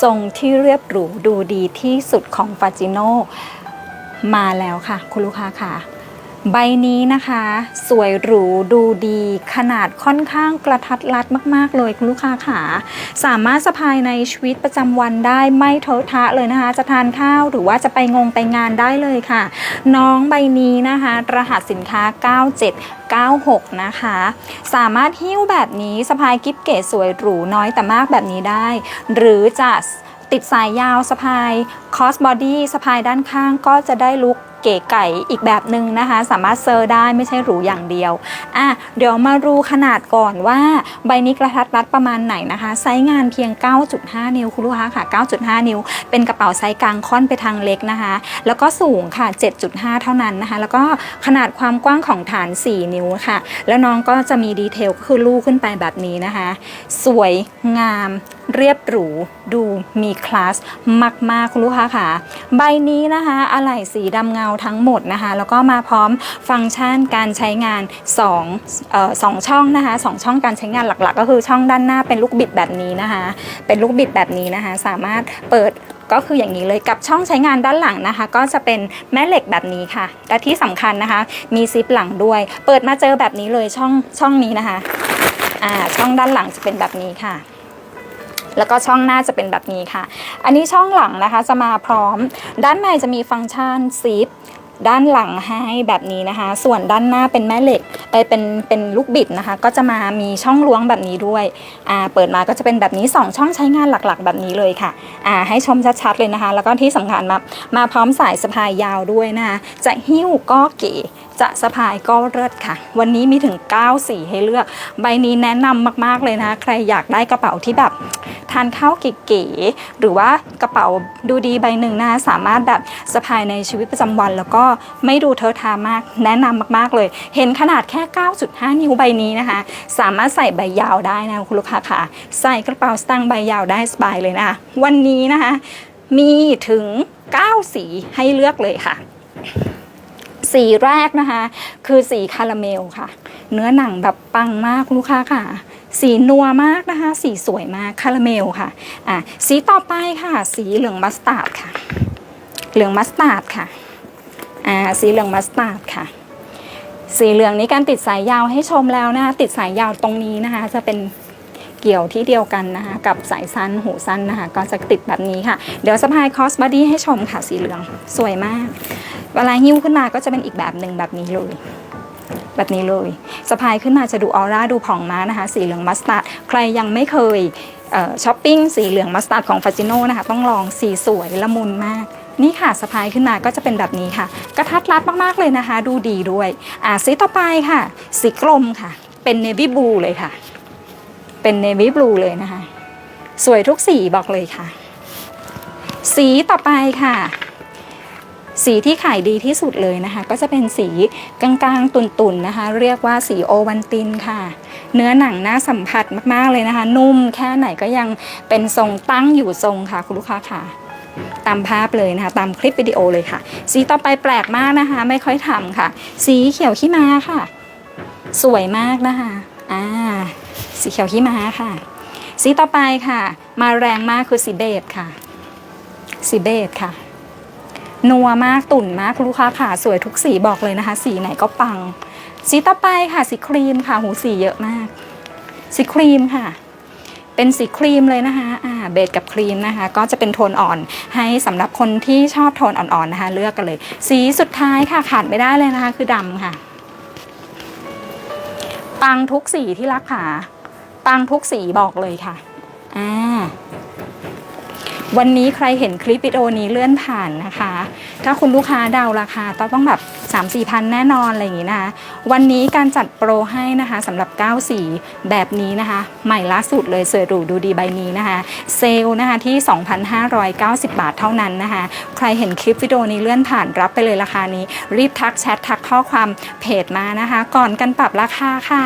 ทรงที่เรียบหรูดูดีที่สุดของฟาจิโนมาแล้วค่ะ คุณลูกค้าค่ะ ใบนี้นะคะ สวยหรูดูดีขนาดค่อนข้างกระทัดรัดมาก ๆ เลยคุณลูกค้าค่ะสามารถสะพายในชีวิตประจำวันได้ไม่เทอะทะเลยนะคะ จะทานข้าวหรือว่าจะไปงงไปงานได้เลยค่ะ น้องใบนี้นะคะ รหัสสินค้า 9796 นะคะ สามารถหิ้วแบบนี้สะพายกิฟเก๋สวยหรูน้อยแต่มากแบบนี้ได้ หรือจะ ติดสายยาวสะพายคอสบอดี้สะพายด้านข้างก็จะได้ลุกเก๋ไก่อีกแบบหนึ่งนะคะ สามารถเซอร์ได้ไม่ใช่หรูอย่างเดียวอะเดี๋ยวมาดูขนาดก่อนว่าใบนี้กระทัดรัดประมาณไหนนะคะ ไซส์งานเพียง 9.5 นิ้วคุณลูกค้าค่ะ 9.5 นิ้ว เป็นกระเป๋าไซส์กลางค่อนไปทางเล็กนะคะ แล้วก็สูงค่ะ 7.5 เท่านั้นนะคะ แล้วก็ขนาดความกว้างของฐาน 4 นิ้วค่ะ แล้วน้องก็จะมีดีเทลก็คือลูกขึ้นไปแบบนี้นะคะ สวยงาม เรียบหรู ดูมีคลาสมากๆคุณลูกค้าค่ะ ใบนี้นะคะอะไหล่สีดำเงาทั้งหมดนะคะ แล้วก็มาพร้อมฟังก์ชันการใช้งาน2เอ่อสองช่องนะคะสองช่องการใช้งานหลักๆ ก็คือช่องด้านหน้าเป็นลูกบิดแบบนี้นะคะ เป็นลูกบิดแบบนี้นะคะ สามารถเปิดก็คืออย่างนี้เลยกับช่องใช้งานด้านหลังนะคะ ก็จะเป็นแม่เหล็กแบบนี้ค่ะและที่สำคัญนะคะ มีซิปหลังด้วย เปิดมาเจอแบบนี้เลยช่องช่องนี้นะคะอ่าช่องด้านหลังจะเป็นแบบนี้ค่ะ แล้วก็ช่องหน้าจะเป็นแบบนี้ค่ะ อันนี้ช่องหลังนะคะจะมาพร้อม ด้านในจะมีฟังก์ชันซิปด้านหลังให้แบบนี้นะคะ ส่วนด้านหน้าเป็นแม่เหล็กไปเป็นเป็นลูกบิดนะคะ ก็จะมามีช่องล้วงแบบนี้ด้วยอ่าเปิดมาก็จะเป็นแบบนี้ 2 ช่องใช้งานหลักๆ แบบนี้เลยค่ะ อ่าให้ชมชัดๆเลยนะคะ แล้วก็ที่สำคัญมามาพร้อมสายสะพายยาวด้วยนะคะจะหิ้วก็เก๋จะสะพายก็เลิศค่ะ วันนี้มีถึง 9 สีให้เลือก ใบนี้แนะนำมากๆเลยนะ ใครอยากได้กระเป๋าที่แบบทานข้าวเก๋ๆหรือว่ากระเป๋าดูดีใบหนึ่งนะคะสามารถแบบสะพายในชีวิตประจำวัน แล้วก็ไม่ดูเทอะทามาก แนะนำมากๆเลย เห็นขนาดแค่ 9.5 นิ้วใบนี้นะคะ สามารถใส่ใบยาวได้นะคุณลูกค้าค่ะ ใส่กระเป๋าสตางค์ใบยาวได้สบายเลยนะคะวันนี้นะคะ มีถึง 9 สีให้เลือกเลยค่ะ สีแรกนะคะ คือสีคาราเมลค่ะ เนื้อหนังแบบปังมากคุณลูกค้าค่ะ สีนัวมากนะคะ สีสวยมากคาราเมลค่ะอะ สีต่อไปค่ะ สีเหลืองมัสตาร์ดค่ะ เหลืองมัสตาร์ดค่ะอ่าสีเหลืองมัสตาร์ดค่ะสีเหลืองนี้การติดสายยาวให้ชมแล้วนะคะติดสายยาวตรงนี้นะคะ จะเป็น เกี่ยวที่เดียวกันนะคะกับสายสั้นหูสั้นนะคะก็จะติดแบบนี้ค่ะ เดี๋ยวสะพายคอสบอดี้ให้ชมค่ะสีเหลืองสวยมาก เวลาหิ้วขึ้นมาก็จะเป็นอีกแบบหนึ่งแบบนี้เลยแบบนี้เลยสะพายขึ้นมาจะดูออร่าดูผ่องม้านะคะ สีเหลืองมัสตาร์ดใครยังไม่เคยเออช้อปปิ้งสีเหลืองมัสตาร์ดของฟาจิโน่นะคะ ต้องลองสีสวยละมุนมาก นี่ค่ะสะพายขึ้นมาก็จะเป็นแบบนี้ค่ะ กระทัดรัดมากๆเลยนะคะ ดูดีด้วย อ่าสีต่อไปค่ะ สีกลมค่ะ เป็นเนวี่บลูเลยค่ะ เป็นเนวี่บลูเลยนะคะ สวยทุกสีบอกเลยค่ะ สีต่อไปค่ะ สีที่ขายดีที่สุดเลยนะคะ ก็จะเป็นสีกลางๆ ตุ่นๆนะคะ เรียกว่าสีโอวันตินค่ะ เนื้อหนังน่าสัมผัสมากๆเลยนะคะ นุ่มแค่ไหนก็ยังเป็นทรงตั้งอยู่ทรงค่ะ คุณลูกค้าค่ะตามภาพเลยนะคะ ตามคลิปวิดีโอเลยค่ะ สีต่อไปแปลกมากนะคะ ไม่ค่อยทำค่ะ สีเขียวขี้ม้าค่ะ สวยมากนะคะ อ่าสีเขียวขี้ม้าค่ะ สีต่อไปค่ะ มาแรงมากคือสีเบจค่ะ สีเบจค่ะ นัวมากตุ่นมากลูกค้าค่ะสวยทุกสีบอกเลยนะคะ สีไหนก็ปัง สีต่อไปค่ะ สีครีมค่ะ หูสีเยอะมาก สีครีมค่ะ เป็นสีครีมเลยนะคะอ่าเบจกับครีมนะคะ ก็จะเป็นโทนอ่อนให้สำหรับคนที่ชอบโทนอ่อนๆนะคะ เลือกกันเลย สีสุดท้ายค่ะขาดไม่ได้เลยนะคะ คือดำค่ะ ปังทุกสีที่รักค่ะปังทุกสีบอกเลยค่ะอ่าวันนี้ใครเห็นคลิปวิดีโอนี้เลื่อนผ่านนะคะ ถ้าคุณลูกค้าเดาราคาต้องต้องแบบ 3 4พันแน่นอนอะไรอย่างนี้นะคะวันนี้การจัดโปรให้นะคะสำหรับ 9 สีแบบนี้นะคะ ใหม่ล่าสุดเลยเสวยหรูดูดีใบนี้นะคะ เซลล์นะคะที่ 2,590 บาทเท่านั้นนะคะ ใครเห็นคลิปวิดีโอนี้เลื่อนผ่านรับไปเลยราคานี้ รีบทักแชททัก ข้อความเพจมานะคะ ก่อนกันปรับราคาค่ะ